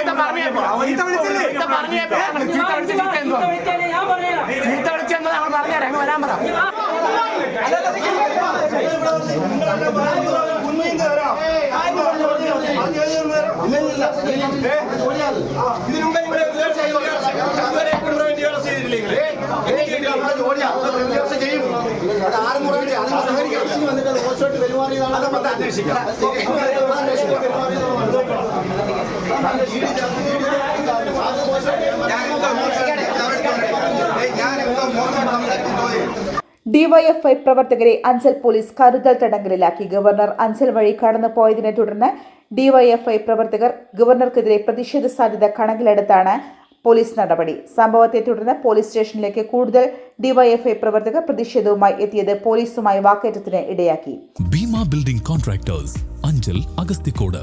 ചീത്ത പറഞ്ഞേപ്പോ ചീത്ത വിളിച്ചില്ലേ ചീത്ത പറഞ്ഞേപ്പോ ചീത്ത വിളിച്ച ചീത്ത എന്തോ ചീത്ത വിളിച്ചെന്തോ ഞങ്ങൾ ഡിവൈഎഫ്ഐ പ്രവർത്തകരെ അഞ്ചൽ പോലീസ് കരുതൽ തടങ്കലിലാക്കി. ഗവർണർ അഞ്ചൽ വഴി കടന്നു പോയതിനെ തുടർന്ന് ഡിവൈഎഫ്ഐ പ്രവർത്തകർ ഗവർണർക്കെതിരെ പ്രതിഷേധ സാധ്യത കണക്കിലെടുത്താണ് പോലീസ് നടപടി. സംഭവത്തെ തുടർന്ന് പോലീസ് സ്റ്റേഷനിലേക്ക് കൂടുതൽ ഡിവൈഎഫ്ഐ പ്രവർത്തകർ പ്രതിഷേധവുമായി എത്തിയത് പോലീസുമായി വാക്കേറ്റത്തിന് ഇടയാക്കി. ഭീമ ബിൽഡിംഗ് കോൺട്രാക്ടേഴ്സ് അഞ്ചൽ അഗസ്തിക്കോട്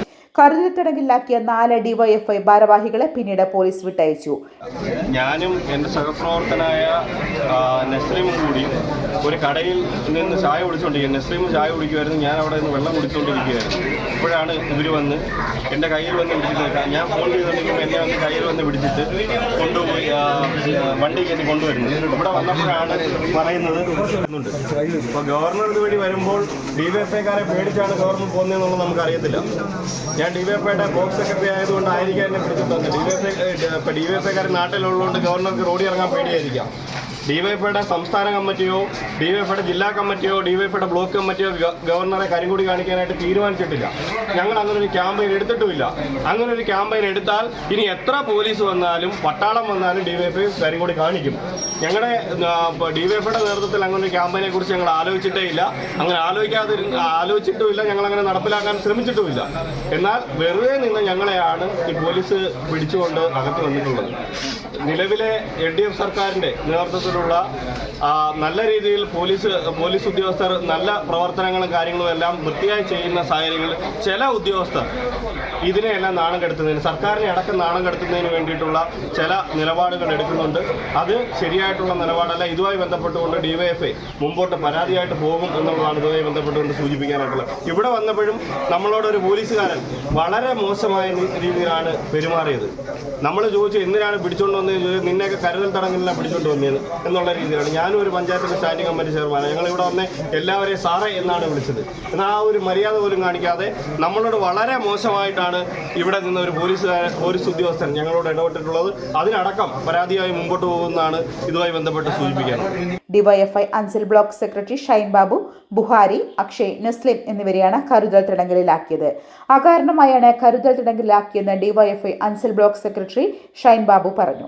കരുതൽ നാല് ഡിവൈഎഫ്ഐ ഭാരവാഹികളെ പിന്നീട് പോലീസ് വിട്ടയച്ചു. ഞാനും എന്റെ സഹപ്രവർത്തനായ നസ്ലിമും കൂടി ഒരു കടയിൽ നിന്ന് ചായ കുടിച്ചുകൊണ്ടിരിക്കുക നസ്രീം ചായ കുടിക്കുമായിരുന്നു ഞാൻ അവിടെ നിന്ന് വെള്ളം കുടിച്ചുകൊണ്ടിരിക്കുകയായിരുന്നു അപ്പോഴാണ് ഇവർ വന്ന് എന്റെ കയ്യിൽ വന്ന് പിടിച്ചിട്ട് ഞാൻ ഫോൺ ചെയ്തിട്ടുണ്ടെങ്കിൽ എന്നെ വന്ന് കയ്യിൽ വന്ന് പിടിച്ചിട്ട് കൊണ്ടുപോയി വണ്ടി കയറ്റി കൊണ്ടുവരുന്നത്. ഇവിടെ വന്നപ്പോഴാണ് പറയുന്നത് അപ്പോൾ ഗവർണർ ഇതുവഴി വരുമ്പോൾ ഡി വൈ എഫ് ഐക്കാരെ പേടിച്ചാണ് ഗവർണർ പോകുന്നതെന്നുള്ളത് നമുക്കറിയത്തില്ല. ഞാൻ ഡി വൈ എഫ് ഐയുടെ ബോക്സ് സെക്രട്ടറി ആയതുകൊണ്ടായിരിക്കാം എന്നെ പിടിച്ചിട്ട് തന്നെ ഡി വൈ എഫ് ഐ ഇപ്പോൾ ഡി വൈ എഫ് ഐക്കാർ നാട്ടിലുള്ളതുകൊണ്ട് ഗവർണർക്ക് റോഡിൽ ഇറങ്ങാൻ പേടിയായിരിക്കാം. ഡി വൈ എഫ് ഐയുടെ സംസ്ഥാന കമ്മിറ്റിയോ ഡി വൈ എഫ് ഐയുടെ ജില്ലാ കമ്മിറ്റിയോ ഡി വൈ എഫ് ഐയുടെ ബ്ലോക്ക് കമ്മിറ്റിയോ ഗവർണറെ കരിങ്കൂടി കാണിക്കാനായിട്ട് തീരുമാനിച്ചിട്ടില്ല. ഞങ്ങൾ അങ്ങനെ ഒരു ക്യാമ്പയിൻ എടുത്തിട്ടുമില്ല. അങ്ങനെ ഒരു ക്യാമ്പയിൻ എടുത്താൽ ഇനി എത്ര പോലീസ് വന്നാലും പട്ടാളം വന്നാലും ഡിവൈഫൈ കരിങ്കൂടി കാണിക്കും. ഞങ്ങളുടെ ഡി വൈ എഫ് ഐയുടെ നേതൃത്വത്തിൽ അങ്ങനെ ഒരു ക്യാമ്പയിനെ കുറിച്ച് ഞങ്ങൾ ആലോചിച്ചിട്ടേ ഇല്ല. അങ്ങനെ ആലോചിക്കാതെ ആലോചിച്ചിട്ടുമില്ല ഞങ്ങൾ അങ്ങനെ നടപ്പിലാക്കാൻ ശ്രമിച്ചിട്ടുമില്ല. എന്നാൽ വെറുതെ നിന്ന് ഞങ്ങളെയാണ് ഈ പോലീസ് പിടിച്ചുകൊണ്ട് അകത്ത് വന്നിട്ടുള്ളത്. നിലവിലെ എൽ ഡി എഫ് സർക്കാരിന്റെ നേതൃത്വത്തിലുള്ള നല്ല രീതിയിൽ പോലീസ് പോലീസ് ഉദ്യോഗസ്ഥർ നല്ല പ്രവർത്തനങ്ങളും കാര്യങ്ങളും എല്ലാം വൃത്തിയായി ചെയ്യുന്ന സാഹചര്യങ്ങളിൽ ചില ഉദ്യോഗസ്ഥർ ഇതിനെയെല്ലാം നാണം കെടുത്തുന്നതിന് സർക്കാരിനെ അടക്കം നാണം കെടുത്തുന്നതിന് വേണ്ടിയിട്ടുള്ള ചില നിലപാടുകൾ എടുക്കുന്നുണ്ട്. അത് ശരിയായിട്ടുള്ള നിലപാടല്ല. ഇതുമായി ബന്ധപ്പെട്ടുകൊണ്ട് ഡിവൈഎഫ്ഐ മുമ്പോട്ട് പരാതിയായിട്ട് പോകും എന്നുള്ളതാണ് ഇതുമായി ബന്ധപ്പെട്ടുകൊണ്ട് സൂചിപ്പിക്കാനായിട്ടുള്ളത്. ഇവിടെ വന്നപ്പോഴും നമ്മളോടൊരു പോലീസുകാരൻ വളരെ മോശമായ രീതിയിലാണ് പെരുമാറിയത്. നമ്മൾ ചോദിച്ചു എന്തിനാണ് പിടിച്ചുകൊണ്ട് വന്നത് നിന്നെയൊക്കെ കരുതൽ തടങ്കലിനെ പിടിച്ചോണ്ട് വന്നത് എന്നുള്ള രീതിയിലാണ്. ഞാനും ഒരു പഞ്ചായത്തിന്റെ സ്റ്റാൻഡിംഗ് കമ്മിറ്റി ചെയർമാനാണ്. ഞങ്ങൾ ഇവിടെ വന്ന് എല്ലാവരെയും സാറേ എന്നാണ് വിളിച്ചത്. എന്നാൽ ആ ഒരു മര്യാദ പോലും കാണിക്കാതെ നമ്മളോട് വളരെ മോശമായിട്ടാണ് ഇവിടെ നിന്ന് ഒരു പോലീസുകാരൻ പോലീസ് ഉദ്യോഗസ്ഥൻ ഞങ്ങളോട് ഇടപെട്ടിട്ടുള്ളത്. അതിനടക്കം പരാതിയായി മുമ്പോട്ട് പോകുന്നതാണ് ഇതുമായി ബന്ധപ്പെട്ട് സൂചിപ്പിക്കുന്നത് DYFI Ansil block secretary Shine Babu Buhari Akshay Naslim എന്നിവരെയാണ് കരുതൽ തടങ്കലിലാക്കിയത്. അകാരണമായാണ് കരുതൽ തടങ്കലിലാക്കിയെന്ന് DYFI Ansil block secretary Shine Babu പറഞ്ഞു.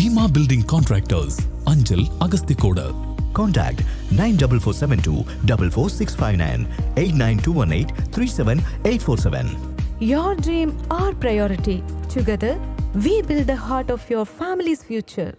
Bhima building contractors Anchal Agasthikode Contact 94472 44659 89218 37847. Your dream, our priority. Together, we build the heart of your family's future.